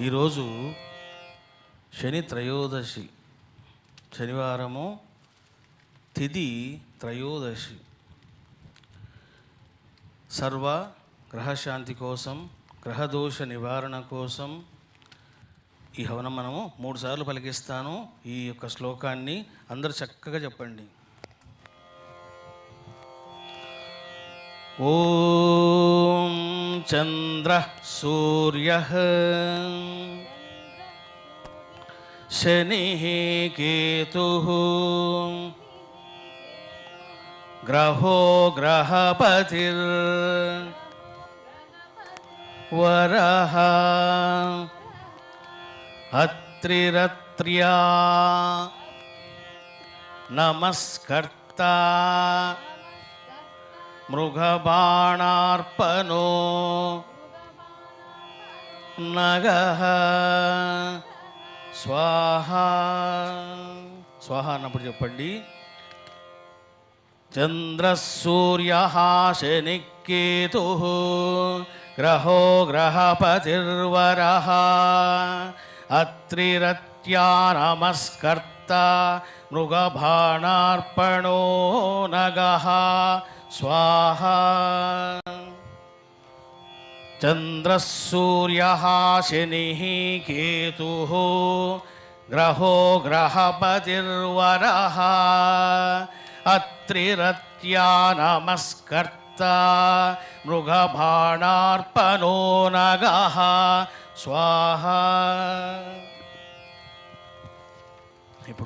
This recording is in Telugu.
ఈరోజు శని త్రయోదశి. శనివారము తిథి త్రయోదశి. సర్వ గ్రహశాంతి కోసం గ్రహదోష నివారణ కోసం ఈ హవనం మనము మూడు సార్లు పలికిస్తాను. ఈ యొక్క శ్లోకాన్ని అందరు చక్కగా చెప్పండి. ఓ chandra Surya seni ketuh graho graha patir Waraha atri Namaskarta. నమస్కర్తా మృగబాణార్పణో నగః స్వాహ. స్వాహ అన్నప్పుడు చెప్పండి. చంద్రసూర్య శనికేతు గ్రహో గ్రహపతిర్వర అత్రిరత్యా నమస్కర్త मृगभाणार्पणो नगः। स्वाहा। चंद्र सूर्य शनि केतु। ग्रहो ग्रहपतिर्वर। अत्रिरत्या नमस्कर्ता मृगभाणार्पणो नगः। स्वाहा।